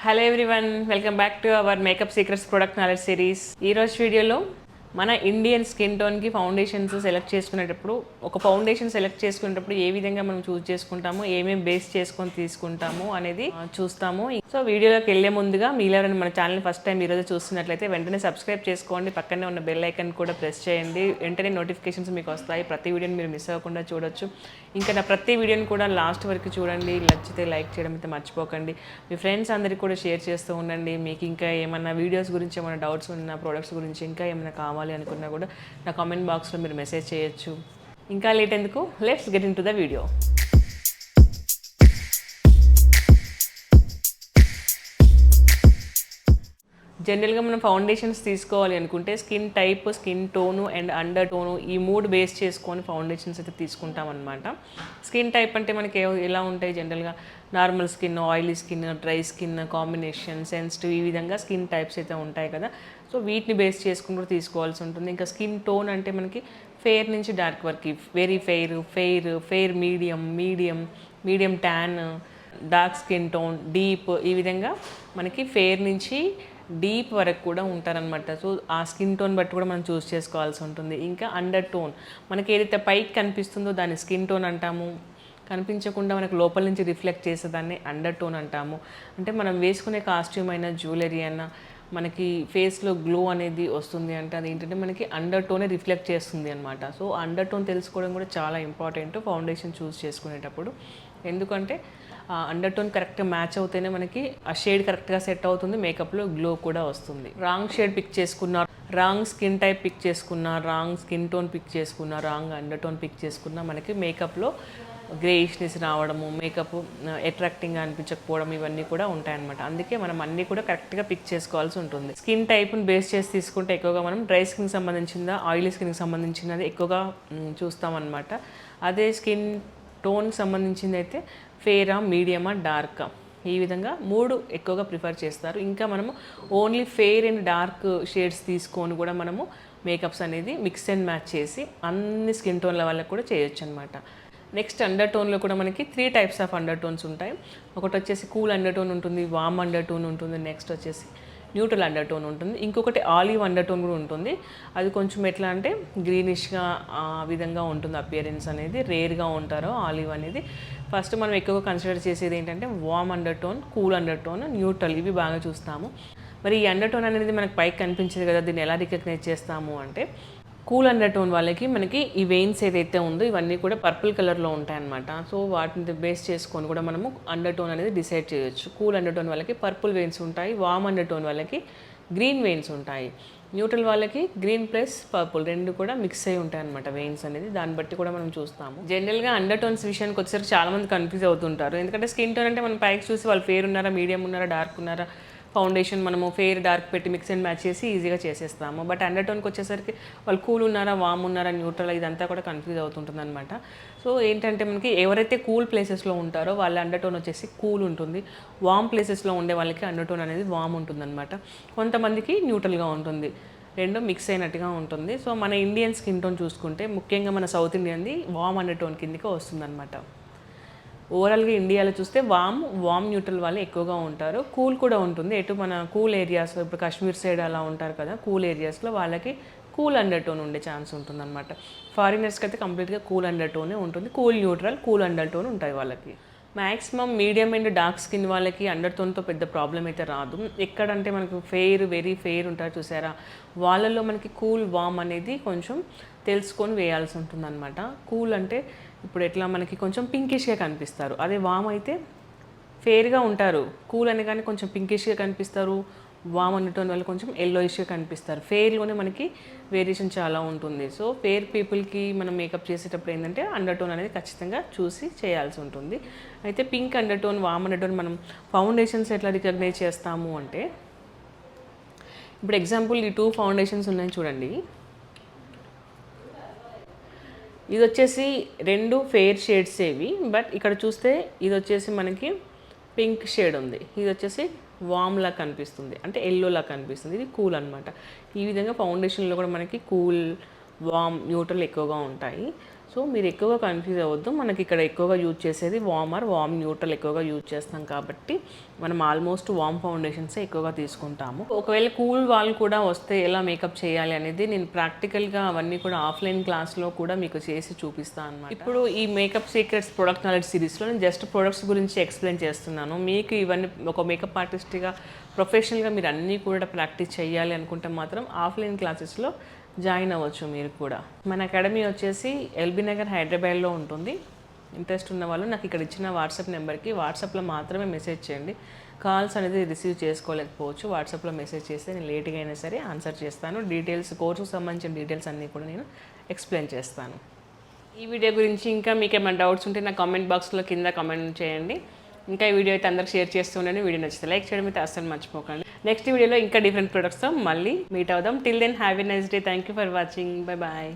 Hello everyone welcome back to our makeup secrets product knowledge series ఈ రోజు వీడియోలో మన ఇండియన్ స్కిన్ టోన్కి ఫౌండేషన్స్ సెలెక్ట్ చేసుకునేటప్పుడు ఒక ఫౌండేషన్ సెలెక్ట్ చేసుకునేటప్పుడు ఏ విధంగా మనం చూస్ చేసుకుంటాము ఏమేమి బేస్ చేసుకొని తీసుకుంటాము అనేది చూస్తాము. సో వీడియోలోకి వెళ్ళే ముందుగా మీలో మన ఛానల్ ఫస్ట్ టైం ఈరోజు చూస్తున్నట్లయితే వెంటనే సబ్స్క్రైబ్ చేసుకోండి. పక్కనే ఉన్న బెల్ ఐకన్ కూడా ప్రెస్ చేయండి. వెంటనే నోటిఫికేషన్స్ మీకు వస్తాయి. ప్రతి వీడియోని మీరు మిస్ అవ్వకుండా చూడొచ్చు. ఇంకా నా ప్రతి వీడియోని కూడా లాస్ట్ వరకు చూడండి. నచ్చితే లైక్ చేయడం అయితే మర్చిపోకండి. మీ ఫ్రెండ్స్ అందరికీ కూడా షేర్ చేస్తూ ఉండండి. మీకు ఇంకా ఏమైనా వీడియోస్ గురించి ఏమైనా డౌట్స్ ఉన్న ప్రోడక్ట్స్ గురించి ఇంకా ఏమైనా కావాలి అనుకున్నా కూడా నా కామెంట్ బాక్స్లో మీరు మెసేజ్ చేయొచ్చు. ఇంకా లేట్ ఎందుకు? Let's get into the video జనరల్గా మనం ఫౌండేషన్స్ తీసుకోవాలి అనుకుంటే skin type skin tone and undertone ఈ మూడు బేస్ చేసుకొని ఫౌండేషన్స్ అయితే తీసుకుంటాం అనమాట స్కిన్ టైప్ అంటే మనకి ఎలా ఉంటాయి జనరల్గా? Normal skin oily skin dry skin combination sensitive ఈ విధంగా స్కిన్ టైప్స్ అయితే ఉంటాయి కదా. సో వీటిని బేస్ చేసుకుని కూడా తీసుకోవాల్సి ఉంటుంది. ఇంకా స్కిన్ టోన్ అంటే మనకి ఫెయిర్ నుంచి డార్క్ వరకు very fair fair fair medium medium medium tan dark skin tone deep ఈ విధంగా మనకి ఫెయిర్ నుంచి డీప్ వరకు కూడా ఉంటారనమాట సో ఆ స్కిన్ టోన్ బట్టి కూడా మనం చూస్ చేసుకోవాల్సి ఉంటుంది. ఇంకా అండర్ టోన్. మనకి ఏదైతే పైకి కనిపిస్తుందో దాన్ని స్కిన్ టోన్ అంటాము. కనిపించకుండా మనకు లోపల నుంచి రిఫ్లెక్ట్ చేసేదాన్ని అండర్ టోన్ అంటాము. అంటే మనం వేసుకునే కాస్ట్యూమ్ అయినా జ్యువెలరీ అయినా మనకి ఫేస్లో గ్లో అనేది వస్తుంది అంటే అది ఏంటంటే మనకి అండర్ టోనే రిఫ్లెక్ట్ చేస్తుంది అనమాట సో అండర్ టోన్ తెలుసుకోవడం కూడా చాలా ఇంపార్టెంట్ ఫౌండేషన్ చూస్ చేసుకునేటప్పుడు. ఎందుకంటే అండర్ టోన్ కరెక్ట్గా మ్యాచ్ అవుతేనే మనకి ఆ షేడ్ కరెక్ట్గా సెట్ అవుతుంది మేకప్లో గ్లో కూడా వస్తుంది. రాంగ్ షేడ్ పిక్ చేసుకున్న రాంగ్ స్కిన్ టైప్ పిక్ చేసుకున్న రాంగ్ స్కిన్ టోన్ పిక్ చేసుకున్న రాంగ్ అండర్ టోన్ పిక్ చేసుకున్న మనకి మేకప్లో గ్రేయిష్నెస్ రావడము మేకప్ అట్రాక్టింగ్గా uh, అనిపించకపోవడం ఇవన్నీ కూడా ఉంటాయన్నమాట. అందుకే మనం అన్నీ కూడా కరెక్ట్గా పిక్ చేసుకోవాల్సి ఉంటుంది. స్కిన్ టైప్ని బేస్ చేసి తీసుకుంటే ఎక్కువగా మనం డ్రై స్కిన్కి సంబంధించిందా ఆయిలీ స్కిన్కి సంబంధించినది ఎక్కువగా చూస్తామన్నమాట. అదే స్కిన్ టోన్కి సంబంధించింది అయితే ఫేరా మీడియమా డార్కా ఈ విధంగా మూడు ఎక్కువగా ప్రిఫర్ చేస్తారు. ఇంకా మనము only fair and dark shades తీసుకొని కూడా మనము మేకప్స్ అనేది మిక్స్ అండ్ మ్యాచ్ చేసి అన్ని స్కిన్ టోన్ల వాళ్ళకి కూడా చేయొచ్చు అనమాట నెక్స్ట్ అండర్ టోన్లో కూడా మనకి three types of under tones ఉంటాయి. ఒకటి వచ్చేసి కూల్ అండర్ టోన్ ఉంటుంది వామ్ అండర్ టోన్ ఉంటుంది నెక్స్ట్ వచ్చేసి న్యూట్రల్ అండర్ టోన్ ఉంటుంది. ఇంకొకటి ఆలివ్ అండర్ టోన్ కూడా ఉంటుంది. అది కొంచెం ఎట్లా అంటే గ్రీనిష్గా ఆ విధంగా ఉంటుంది అపియరెన్స్ అనేది. రేర్గా ఉంటారు ఆలివ్ అనేది. ఫస్ట్ మనం ఎక్కువగా కన్సిడర్ చేసేది ఏంటంటే warm under tone cool under tone neutral ఇవి బాగా చూస్తాము. మరి ఈ అండర్ టోన్ అనేది మనకు పైకి కనిపించదు కదా దీన్ని ఎలా రికగ్నైజ్ చేస్తాము అంటే కూల్ అండర్ టోన్ వాళ్ళకి మనకి ఈ వెయిన్స్ ఏదైతే ఉందో ఇవన్నీ కూడా పర్పుల్ కలర్లో ఉంటాయన్నమాట. సో వాటిని బేస్ చేసుకొని కూడా మనము అండర్ టోన్ అనేది డిసైడ్ చేయొచ్చు. కూల్ అండర్ టోన్ వాళ్ళకి పర్పుల్ వెయిన్స్ ఉంటాయి వామ్ అండర్ టోన్ వాళ్ళకి గ్రీన్ వెయిన్స్ ఉంటాయి. న్యూట్రల్ వాళ్ళకి గ్రీన్ ప్లస్ పర్పుల్ రెండు కూడా మిక్స్ అయి ఉంటాయి అనమాట వెయిన్స్ అనేది. దాన్ని బట్టి కూడా మనం చూస్తాము. జనరల్గా అండర్ టోన్స్ విషయానికి వచ్చేసరికి చాలామంది కన్ఫ్యూజ్ అవుతుంటారు. ఎందుకంటే స్కిన్ టోన్ అంటే మనం పైకి చూసి వాళ్ళు ఫేర్ ఉన్నారా మీడియం ఉన్నారా డార్క్ ఉన్నారా ఫౌండేషన్ మనము ఫేర్ డార్క్ పెట్టి మిక్స్ అండ్ మ్యాచ్ చేసి ఈజీగా చేసేస్తాము. బట్ అండర్ టోన్కి వచ్చేసరికి వాళ్ళు కూల్ ఉన్నారా వామ్ ఉన్నారా న్యూట్రల్ ఇదంతా కూడా కన్ఫ్యూజ్ అవుతుంటుంది అనమాట సో ఏంటంటే మనకి ఎవరైతే కూల్ ప్లేసెస్లో ఉంటారో వాళ్ళ అండర్ టోన్ వచ్చేసి కూల్ ఉంటుంది. వామ్ ప్లేసెస్లో ఉండే వాళ్ళకి అండర్ టోన్ అనేది వామ్ ఉంటుంది అనమాట కొంతమందికి న్యూట్రల్గా ఉంటుంది. రెండు మిక్స్ అయినట్టుగా ఉంటుంది. సో మన ఇండియన్ స్కిన్ టోన్ చూసుకుంటే ముఖ్యంగా మన సౌత్ ఇండియన్ది వామ్ అండర్ టోన్ కిందకి వస్తుందన్నమాట. ఓవరాల్గా ఇండియాలో చూస్తే వామ్ వామ్ న్యూట్రల్ వాళ్ళు ఎక్కువగా ఉంటారు. కూల్ కూడా ఉంటుంది. ఎటు మన కూల్ ఏరియాస్ ఇప్పుడు కాశ్మీర్ సైడ్ అలా ఉంటారు కదా కూల్ ఏరియాస్లో వాళ్ళకి కూల్ అండర్ టోన్ ఉండే ఛాన్స్ ఉంటుంది అనమాట ఫారినర్స్కి అయితే కంప్లీట్గా కూల్ అండర్ టోనే ఉంటుంది. Cool neutral cool under tone ఉంటాయి వాళ్ళకి. Maximum medium and dark skin వాళ్ళకి అండర్ టోన్తో పెద్ద ప్రాబ్లం అయితే రాదు. ఎక్కడంటే మనకు ఫెయిర్ వెరీ ఫెయిర్ ఉంటారు చూసారా? వాళ్ళల్లో మనకి కూల్ వామ్ అనేది కొంచెం తెలుసుకొని వేయాల్సి ఉంటుంది అనమాట కూల్ అంటే ఇప్పుడు ఎట్లా మనకి కొంచెం పింకిష్గా కనిపిస్తారు. అదే వామ్ అయితే ఫేర్గా ఉంటారు. కూల్ అని కానీ కొంచెం పింకిష్గా కనిపిస్తారు. వామ్ టోన్ వాళ్ళు కొంచెం ఎల్లోయిష్గా కనిపిస్తారు. ఫేర్లోనే మనకి వేరియేషన్ చాలా ఉంటుంది. సో ఫేర్ పీపుల్కి మనం మేకప్ చేసేటప్పుడు ఏంటంటే అండర్ టోన్ అనేది ఖచ్చితంగా చూసి చేయాల్సి ఉంటుంది. అయితే pink under tone warm under tone మనం ఫౌండేషన్స్ ఎట్లా రికగ్నైజ్ చేస్తాము అంటే ఇప్పుడు ఎగ్జాంపుల్ ఈ టూ ఫౌండేషన్స్ ఉన్నాయి చూడండి. ఇది వచ్చేసి రెండు ఫెయిర్ షేడ్స్ ఏవి బట్ ఇక్కడ చూస్తే ఇది వచ్చేసి మనకి పింక్ షేడ్ ఉంది. ఇది వచ్చేసి వామ్ లా కనిపిస్తుంది. అంటే ఎల్లో లా కనిపిస్తుంది. ఇది కూల్ అనమాట ఈ విధంగా ఫౌండేషన్లో కూడా మనకి కూల్ వామ్ న్యూట్రల్ ఎక్కువగా ఉంటాయి. సో మీరు ఎక్కువగా కన్ఫ్యూజ్ అవ్వద్దు. మనకి ఇక్కడ ఎక్కువగా యూజ్ చేసేది వామర్ వామ్ న్యూట్రల్ ఎక్కువగా యూజ్ చేస్తాం కాబట్టి మనం ఆల్మోస్ట్ వామ్ ఫౌండేషన్స్ ఎక్కువగా తీసుకుంటాము. ఒకవేళ కూల్ వాళ్ళు కూడా వస్తే ఎలా మేకప్ చేయాలి అనేది నేను ప్రాక్టికల్గా అవన్నీ కూడా ఆఫ్లైన్ క్లాస్లో కూడా మీకు చేసి చూపిస్తాను అనమాట ఇప్పుడు ఈ మేకప్ సీక్రెట్స్ ప్రొడక్ట్ నాలెడ్జ్ సిరీస్లో నేను జస్ట్ ప్రొడక్ట్స్ గురించి ఎక్స్ప్లెయిన్ చేస్తున్నాను. మీకు ఇవన్నీ ఒక మేకప్ ఆర్టిస్ట్గా ప్రొఫెషనల్గా మీరు అన్నీ కూడా ప్రాక్టీస్ చేయాలి అనుకుంటే మాత్రం ఆఫ్లైన్ క్లాసెస్లో జాయిన్ అవ్వచ్చు మీరు కూడా. మన అకాడమీ వచ్చేసి ఎల్బీ నగర్ హైదరాబాద్లో ఉంటుంది. ఇంట్రెస్ట్ ఉన్న వాళ్ళు నాకు ఇక్కడ ఇచ్చిన వాట్సాప్ నెంబర్కి వాట్సాప్లో మాత్రమే మెసేజ్ చేయండి. కాల్స్ అనేది రిసీవ్ చేసుకోలేకపోవచ్చు. వాట్సాప్లో మెసేజ్ చేస్తే నేను లేట్గా అయినా సరే ఆన్సర్ చేస్తాను. డీటెయిల్స్ కోర్సుకు సంబంధించిన డీటెయిల్స్ అన్నీ కూడా నేను ఎక్స్ప్లెయిన్ చేస్తాను. ఈ వీడియో గురించి ఇంకా మీకు ఏమైనా డౌట్స్ ఉంటే నా కామెంట్ బాక్స్లో కింద కామెంట్ చేయండి. ఇంకా ఈ వీడియో అయితే అందరికి షేర్ చేస్తుండండి వీడియో నచ్చితే లైక్ చేయడం అయితే అస్సలు మర్చిపోకండి. నెక్స్ట్ వీడియోలో ఇంకా డిఫరెంట్ ప్రొడక్ట్స్తో మళ్ళీ మీట్ అవుదాం. Till then happy nice day thank you for watching bye bye